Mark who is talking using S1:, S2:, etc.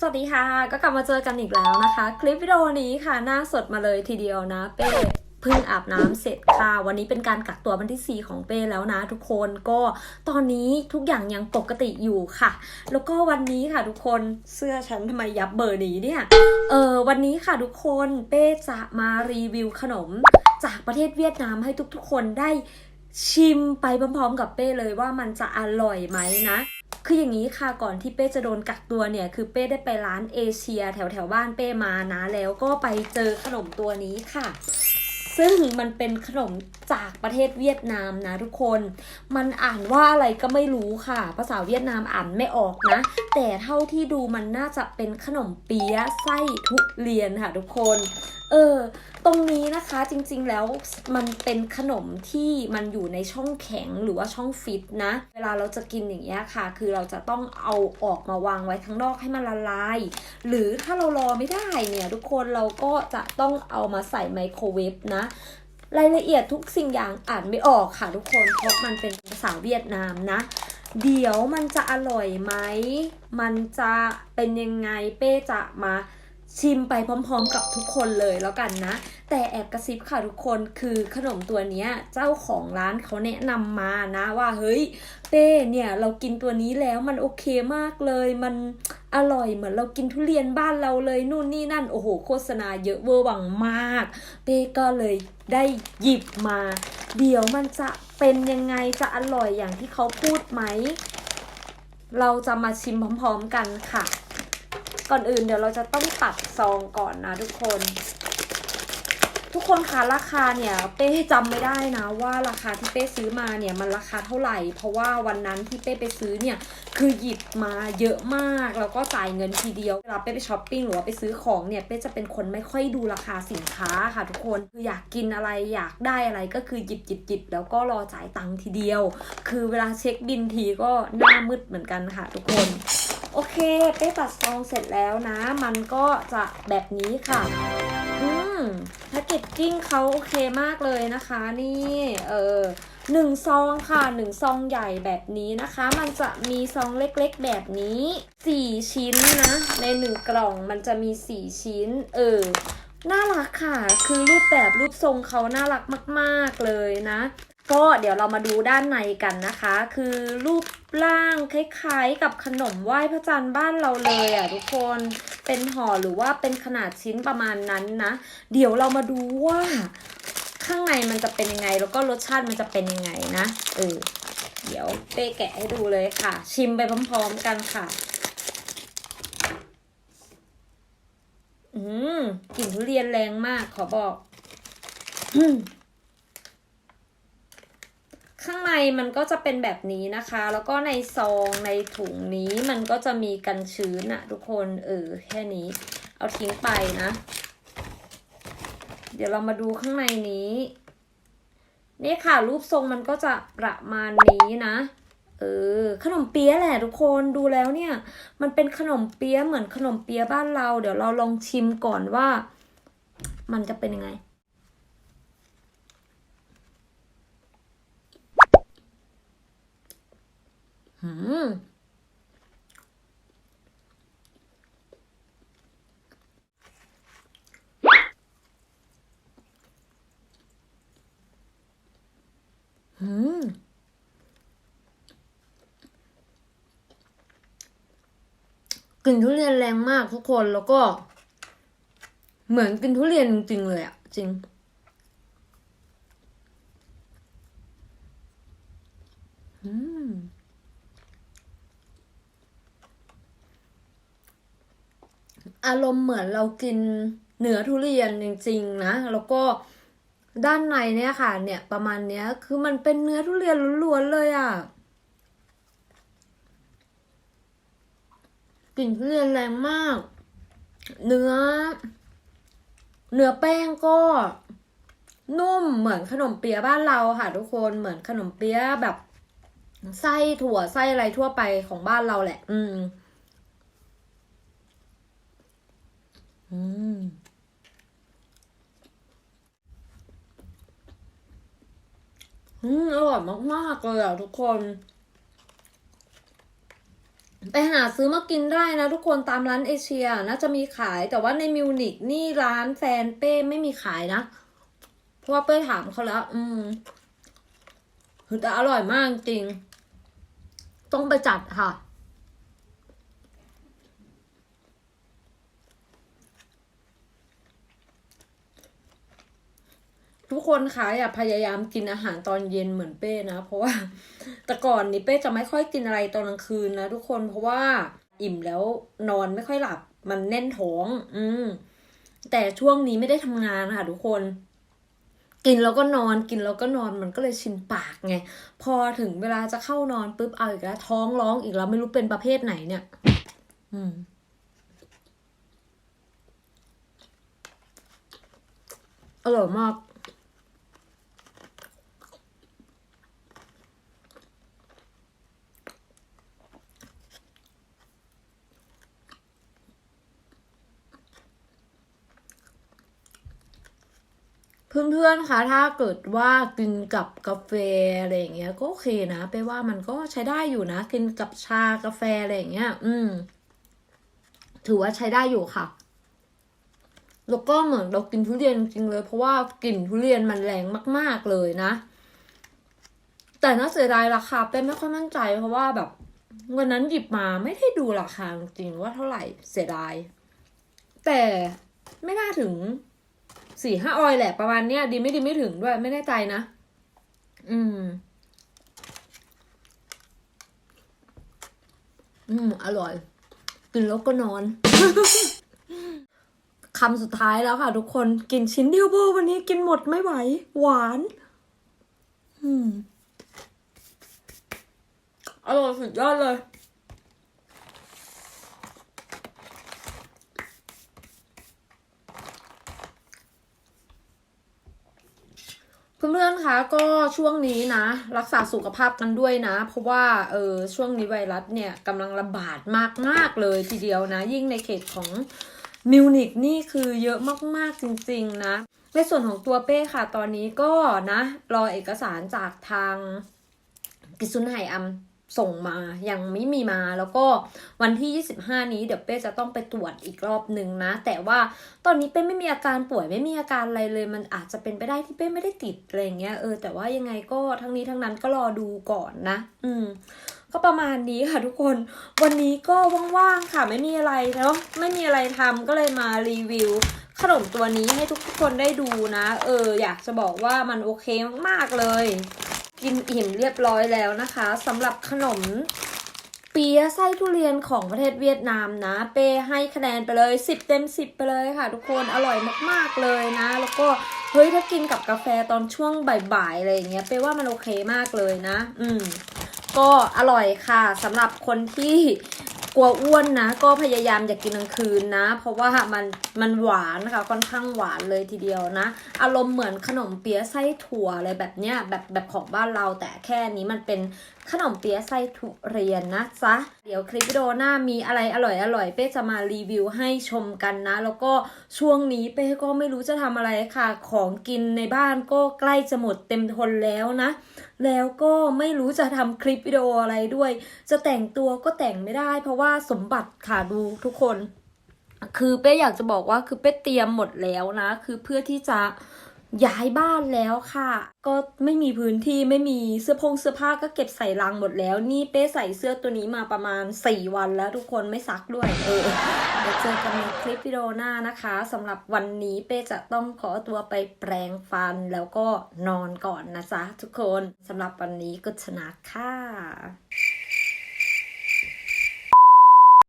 S1: สวัสดีค่ะ ก็กลับมาเจอกันอีกแล้วนะคะ คลิปวิดีโอนี้ค่ะ หน้าสดมาเลยทีเดียวนะ เป้เพิ่งอาบน้ำเสร็จค่ะ วันนี้เป็นการกักตัววันที่ 4 ของเป้แล้วนะทุกคนก็ตอนนี้ทุกอย่างยังปกติอยู่ค่ะ แล้วก็วันนี้ค่ะทุกคนเสื้อฉันทำไมยับเบอร์นี้เนี่ยเออวันนี้ค่ะทุกคนเป้จะมารีวิวขนม จากประเทศเวียดนามให้ทุกๆคนได้ชิมไปพร้อมๆกับเป้เลยว่ามันจะอร่อยไหมนะ คืออย่างนี้ค่ะก่อนที่เป้จะโดนกักตัวเนี่ยคือเป้ได้ไปร้านเอเชีย แถวแถวบ้านเป้มานะแล้วก็ไปเจอขนมตัวนี้ค่ะ ซึ่งมันเป็นขนมจากประเทศเวียดนามนะทุกคน มันอ่านว่าอะไรก็ไม่รู้ค่ะ ภาษาเวียดนามอ่านไม่ออกนะ แต่เท่าที่ดูมันน่าจะเป็นขนมเปี๊ยะไส้ทุเรียนค่ะทุกคนเออ ตรงนี้นะคะจริงๆแล้วมันเป็นขนมที่มันอยู่ในช่องแข็งหรือว่าช่องฟิตนะ เวลาเราจะกินอย่างเงี้ยค่ะ คือเราจะต้องเอาออกมาวางไว้ข้างนอกให้มันละลาย หรือถ้าเรารอไม่ได้เนี่ยทุกคนเราก็จะต้องเอามาใส่ไมโครเวฟนะรายละเอียดทุกสิ่งอย่างอ่านไม่ออกค่ะทุกคนเพราะมันเป็นภาษาเวียดนามนะ เดี๋ยวมันจะอร่อยไหม มันจะเป็นยังไงเป้จะมา ชิมไปพร้อมๆกับทุกคนเลยแล้วกันนะ แต่แอบกระซิบค่ะทุกคนคือขนมตัวนี้เจ้าของร้านเขาแนะนำมานะว่าเฮ้ยเป้เนี่ยเรากินตัวนี้แล้วมันโอเคมากเลย มันอร่อยเหมือนเรากินทุเรียนบ้านเราเลยนู่นนี่นั่นโอ้โหโฆษณาเยอะเวอร์วังมาก เป้ก็เลยได้หยิบมา เดี๋ยวมันจะเป็นยังไงจะอร่อยอย่างที่เขาพูดไหม เราจะมาชิมพร้อมๆกันค่ะ ก่อนอื่นเดี๋ยวเราจะต้องตัดซองก่อนนะทุกคน ทุกคนคะราคาเนี่ยเป้จำไม่ได้นะว่าราคาที่เป้ซื้อมาเนี่ยมันราคาเท่าไหร่ เพราะว่าวันนั้นที่เป้ไปซื้อเนี่ยคือหยิบมาเยอะมากแล้วก็จ่ายเงินทีเดียวเวลาเป้ไปช้อปปิ้งหรือว่าไปซื้อของเนี่ยเป้จะเป็นคนไม่ค่อยดูราคาสินค้าค่ะทุกคนคืออยากกินอะไรอยากได้อะไรก็คือหยิบหยิบหยิบแล้วก็รอจ่ายตังค์ทีเดียว คือเวลาเช็คบินทีก็หน้ามืดเหมือนกันค่ะทุกคน โอเค เป้ตัดซองเสร็จแล้วนะ มันก็จะแบบนี้ค่ะ อืมแพคเกจจิ้งเขาโอเคมากเลยนะคะ นี่เออหนึ่งซองค่ะหนึ่งซองใหญ่แบบนี้นะคะ มันจะมีซองเล็กๆแบบนี้สี่ชิ้นนะ ในหนึ่งกล่องมันจะมีสี่ชิ้น เออน่ารักค่ะ คือรูปแบบรูปทรงเขาน่ารักมาก ๆเลยนะ ก็เดี๋ยวเรามาดูด้านในกันนะคะ คือรูปร่างคล้ายๆกับขนมไหว้พระจันทร์บ้านเราเลยอะทุกคนเป็นห่อหรือว่าเป็นขนาดชิ้นประมาณนั้นนะ เดี๋ยวเรามาดูว่า ข้างในมันจะเป็นยังไง แล้วก็รสชาติมันจะเป็นยังไงนะเออเดี๋ยวเป้แกะให้ดูเลยค่ะ ชิมไปพร้อมๆกันค่ะ อืมกลิ่นทุเรียนแรงมากขอบอก อืม ข้างในมันก็จะเป็นแบบนี้นะคะ แล้วก็ในซองในถุงนี้มันก็จะมีกันชื้นอะทุกคนเออแค่นี้ เอาทิ้งไปนะ เดี๋ยวเรามาดูข้างในนี้ นี่ค่ะรูปทรงมันก็จะประมาณนี้นะเออขนมเปี๊ยะแหละทุกคนดูแล้วเนี่ย มันเป็นขนมเปี๊ยะเหมือนขนมเปี๊ยะบ้านเรา เดี๋ยวเราลองชิมก่อนว่า มันจะเป็นยังไง หืมหืมกลิ่นทุเรียนแรงมากทุกคนแล้วก็ เหมือนกินทุเรียนจริงๆเลยอะจริงอืม อารมณ์เหมือนเรากินเนื้อทุเรียนจริงๆนะ แล้วก็ด้านในเนี่ยค่ะ เนี่ยประมาณเนี้ยคือมันเป็นเนื้อทุเรียนล้วนๆเลยอะ่ะกลิ่นทุเรียนแรงมาก เนื้อ เนื้อแป้งก็ นุ่มเหมือนขนมเปี๊ยะบ้านเราค่ะ ทุกคนเหมือนขนมเปี๊ยะแบบไส้ถั่วไส้อะไรทั่วไปของบ้านเราแหละ อืม อืมอืมอร่อยมาก ๆ เลยอะทุกคนไปหาซื้อมากินได้นะทุกคนตามร้านเอเชียน่าจะมีขายแต่ว่าในมิวนิกนี่ร้านแฟนเป้ไม่มีขายนะ เพราะว่าเป้ถามเขาแล้ว อืมแต่อร่อยมากจริง ต้องไปจัดค่ะ ทุกคนคะอย่าพยายามกินอาหารตอนเย็นเหมือนเป้นะ เพราะว่าแต่ก่อนนี้เป้จะไม่ค่อยกินอะไรตอนกลางคืนนะทุกคนเพราะว่าอิ่มแล้วนอนไม่ค่อยหลับ มันแน่นท้อง อืม แต่ช่วงนี้ไม่ได้ทำงานค่ะ ทุกคน กินแล้วก็นอนกินแล้วก็นอนมันก็เลยชินปากไง พอถึงเวลาจะเข้านอนปุ๊บเอาอีกแล้วท้องร้องอีกแล้วไม่รู้เป็นประเภทไหนเนี่ย อืมอร่อยมาก เพื่อนๆคะถ้าเกิดว่ากินกับกาแฟอะไรอย่างเงี้ยก็โอเคนะไปว่ามันก็ใช้ได้อยู่นะ กินกับชากาแฟอะไรอย่างเงี้ย อืม ถือว่าใช้ได้อยู่ค่ะแล้วก็เหมือนเรากินทุเรียนจริงเลย เพราะว่ากลิ่นทุเรียนมันแรงมาก ๆเลยนะ แต่น่าเสียดายราคาเป็นไม่ค่อยมั่นใจ เพราะว่าแบบวันนั้นหยิบมาไม่ได้ดูราคาจริงๆว่าเท่าไหร่เสียดาย แต่ไม่น่าถึง สี่ห้าออยแหละประมาณเนี้ยดีไม่ดีไม่ถึงด้วยไม่แน่ใจนะ อืม อืม อร่อย กินแล้วก็นอนคำสุดท้ายแล้วค่ะทุกคนกินชิ้นเดียวโบวันนี้กินหมดไม่ไหว หวาน อืม อร่อยสุดยอดเลย เพื่อ นๆคะก็ช่วงนี้นะ รักษาสุขภาพกันด้วยนะ เพราะว่าเออช่วงนี้ไวรัสเนี่ยกำลังระบาดมากมากเลยทีเดียวนะ ยิ่งในเขตของมิวนิกนี่คือเยอะมากๆจริง ๆ นะในส่วนของตัวเป้ค่ะ ตอนนี้ก็นะ รอเอกสารจากทางกิซุนไหอัม ส่งมายังไม่มีมาแล้วก็วันที่ 25 นี้เดี๋ยวเป้จะต้องไปตรวจอีกรอบหนึ่งนะ แต่ว่าตอนนี้เป้ไม่มีอาการป่วยไม่มีอาการอะไรเลย มันอาจจะเป็นไปได้ที่เป้ไม่ได้ติดอะไรเงี้ยเออแต่ว่ายังไงก็ทั้งนี้ทั้งนั้นก็รอดูก่อนนะ อืม ก็ประมาณนี้ค่ะทุกคน วันนี้ก็ว่างๆค่ะไม่มีอะไรเนาะไม่มีอะไรทำก็เลยมารีวิวขนมตัวนี้ให้ทุกคนได้ดูนะ เออ อยากจะบอกว่ามันโอเคมากๆเลย กินอิ่มเรียบร้อยแล้วนะคะสำหรับขนมเปี๊ยะไส้ทุเรียนของประเทศเวียดนามนะ เป้ให้คะแนนไปเลย 10 เต็ม 10 ไปเลยค่ะ ทุกคนอร่อยมากๆเลยนะ แล้วก็เฮ้ยถ้ากินกับกาแฟตอนช่วงบ่ายๆอะไรอย่างเงี้ยเป้ว่ามันโอเคมากเลยนะ อืมก็อร่อยค่ะสำหรับคนที่ กลัวอ้วนนะ ก็พยายามอย่ากกินกลางคืนนะ เพราะว่ามันมันหวานนะคะค่อนข้างหวานเลยทีเดียวนะ อารมณ์เหมือนขนมเปี๊ยะไส้ถั่วอะไรแบบเนี้ยแบบแบบของบ้านเราแต่แค่นี้มันเป็นขนมเปี๊ยะไส้ทุเรียนนะจ๊ะ เดี๋ยวคลิปวิดีโอหน้ามีอะไรอร่อยอร่อยเป้จะมารีวิวให้ชมกันนะ แล้วก็ช่วงนี้เป้ก็ไม่รู้จะทำอะไรค่ะ ของกินในบ้านก็ใกล้จะหมดเต็มทนแล้วนะแล้วก็ไม่รู้จะทำคลิปวิดีโออะไรด้วย จะแต่งตัวก็แต่งไม่ได้ เพราะว่าสมบัติค่ะดูทุกคน คือเป้อยากจะบอกว่าคือเป้เตรียมหมดแล้วนะ คือเพื่อที่จะ ย้ายบ้านแล้วค่ะ ก็ไม่มีพื้นที่ไม่มีเสื้อพงเสื้อผ้าก็เก็บใส่ลังหมดแล้ว นี่เป้ใส่เสื้อตัวนี้มาประมาณ 4 วันแล้วทุกคนไม่ซักด้วย เออเดี๋ยวเจอกันในคลิปวิดีโอหน้านะคะสำหรับวันนี้เป้จะต้องขอตัวไปแปรงฟันแล้วก็นอนก่อนนะจ๊ะทุกคนสำหรับวันนี้ก็ชนะค่ะ